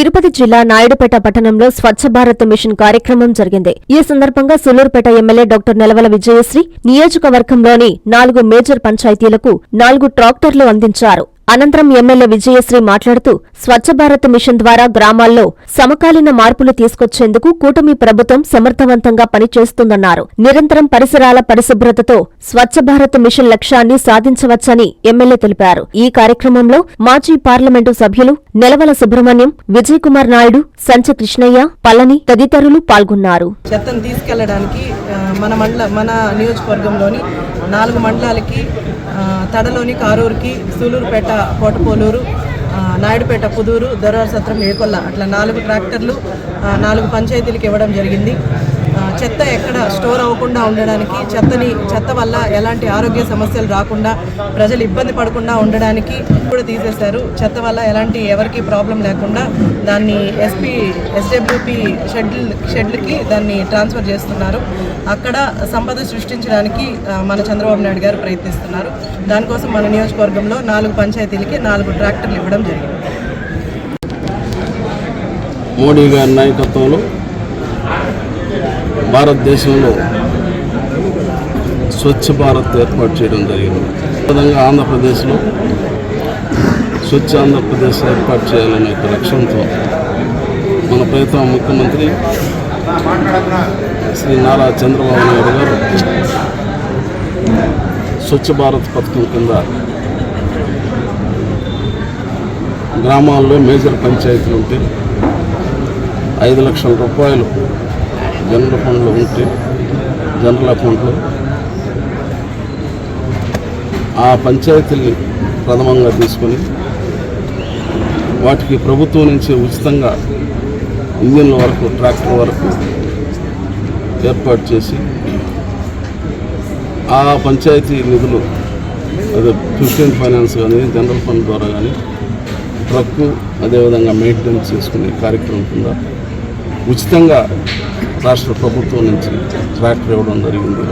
తిరుపతి జిల్లా నాయుడుపేట పట్టణంలో స్వచ్ఛ భారత్ మిషన్ కార్యక్రమం జరిగింది. ఈ సందర్భంగా సులూరుపేట ఎమ్మెల్యే డాక్టర్ నెలవల విజయశ్రీ నియోజకవర్గంలోని నాలుగు మేజర్ పంచాయతీలకు నాలుగు ట్రాక్టర్లు అందించారు. అనంతరం ఎమ్మెల్యే విజయశ్రీ మాట్లాడుతూ స్వచ్ఛ భారత్ మిషన్ ద్వారా గ్రామాల్లో సమకాలీన మార్పులు తీసుకొచ్చేందుకు కూటమి ప్రభుత్వం సమర్థవంతంగా పనిచేస్తుందన్నారు. నిరంతరం పరిసరాల పరిశుభ్రతతో స్వచ్ఛ భారత్ మిషన్ లక్ష్యాన్ని సాధించవచ్చని ఎమ్మెల్యే తెలిపారు. ఈ కార్యక్రమంలో మాజీ పార్లమెంటు సభ్యులు నెలవల సుబ్రహ్మణ్యం విజయకుమార్ నాయుడు సంచ కృష్ణయ్య పళని తదితరులు పాల్గొన్నారు. చెత్తను తీసుకెళ్ళడానికి మన మండల మన నియోజకవర్గంలోని నాలుగు మండలాలకి తడలోని కారూరుకి సూలూరుపేట కోటపోలూరు నాయుడుపేట పుదూరు దొరవారి సత్రం ఏకొల్ల అట్లా నాలుగు ట్రాక్టర్లు నాలుగు పంచాయతీలకు ఇవ్వడం జరిగింది. చెత్త ఎక్కడ స్టోర్ అవ్వకుండా ఉండడానికి చెత్తని చెత్త వల్ల ఎలాంటి ఆరోగ్య సమస్యలు రాకుండా ప్రజలు ఇబ్బంది పడకుండా ఉండడానికి కూడా తీసేశారు. చెత్త వల్ల ఎలాంటి ఎవరికి ప్రాబ్లం లేకుండా దాన్ని ఎస్పీ ఎస్డబ్ల్యూపి షెడ్యూల్ షెడ్లకి దాన్ని ట్రాన్స్ఫర్ చేస్తున్నారు. అక్కడ సంపద సృష్టించడానికి మన చంద్రబాబు నాయుడు గారు ప్రయత్నిస్తున్నారు. దానికోసం మన నియోజకవర్గంలో నాలుగు పంచాయతీలకి నాలుగు ట్రాక్టర్లు ఇవ్వడం జరిగింది. మోడీ గారి నాయకత్వంలో భారతదేశంలో స్వచ్ఛ భారత్ ఏర్పాటు చేయడం జరిగింది. విధంగా ఆంధ్రప్రదేశ్లో స్వచ్ఛ ఆంధ్రప్రదేశ్ ఏర్పాటు చేయాలనే ఒక లక్ష్యంతో మన ప్రభుత్వ ముఖ్యమంత్రి శ్రీ నారా చంద్రబాబు నాయుడు గారు స్వచ్ఛ భారత్ పథకం కింద గ్రామాల్లో మేజర్ పంచాయతీలు ఉంటే ఐదు లక్షల రూపాయలు జనరల్ ఫండ్లో ఉంటే జనరల్ అకౌంట్లో ఆ పంచాయతీల్ని ప్రథమంగా తీసుకొని వాటికి ప్రభుత్వం నుంచి ఉచితంగా ఇంజిన్ల వరకు ట్రాక్టర్ వరకు ఏర్పాటు చేసి ఆ పంచాయతీ నిధులు అదే ఫిఫ్టీన్ ఫైనాన్స్ కానీ జనరల్ ఫండ్ ద్వారా కానీ ట్రక్కు అదేవిధంగా మెయింటెనెన్స్ చేసుకునే కార్యక్రమం కింద ఉచితంగా రాష్ట్ర ప్రభుత్వం నుంచి ట్రాక్టర్ ఇవ్వడం జరిగింది.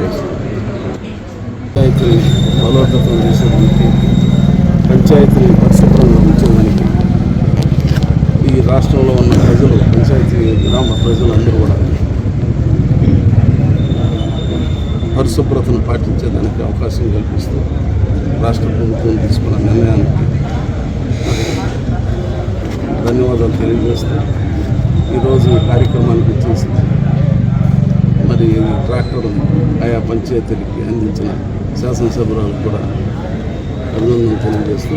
పంచాయతీ పంచాయతీని బలోపేతం చేసేదానికి పంచాయతీని పరిశుభ్రంగా ఉంచేదానికి ఈ రాష్ట్రంలో ఉన్న ప్రజలు పంచాయతీ గ్రామ ప్రజలందరూ కూడా పరిశుభ్రతను పాటించేదానికి అవకాశం కల్పిస్తూ రాష్ట్ర ప్రభుత్వం తీసుకున్న నిర్ణయానికి ధన్యవాదాలు తెలియజేస్తూ ఈరోజు ఈ కార్యక్రమానికి వచ్చేసి మరి ట్రాక్టర్ ఆయా పంచాయతీలకి అందించిన శాసనసభ్యులకు కూడా అభినందన తెలియజేస్తూ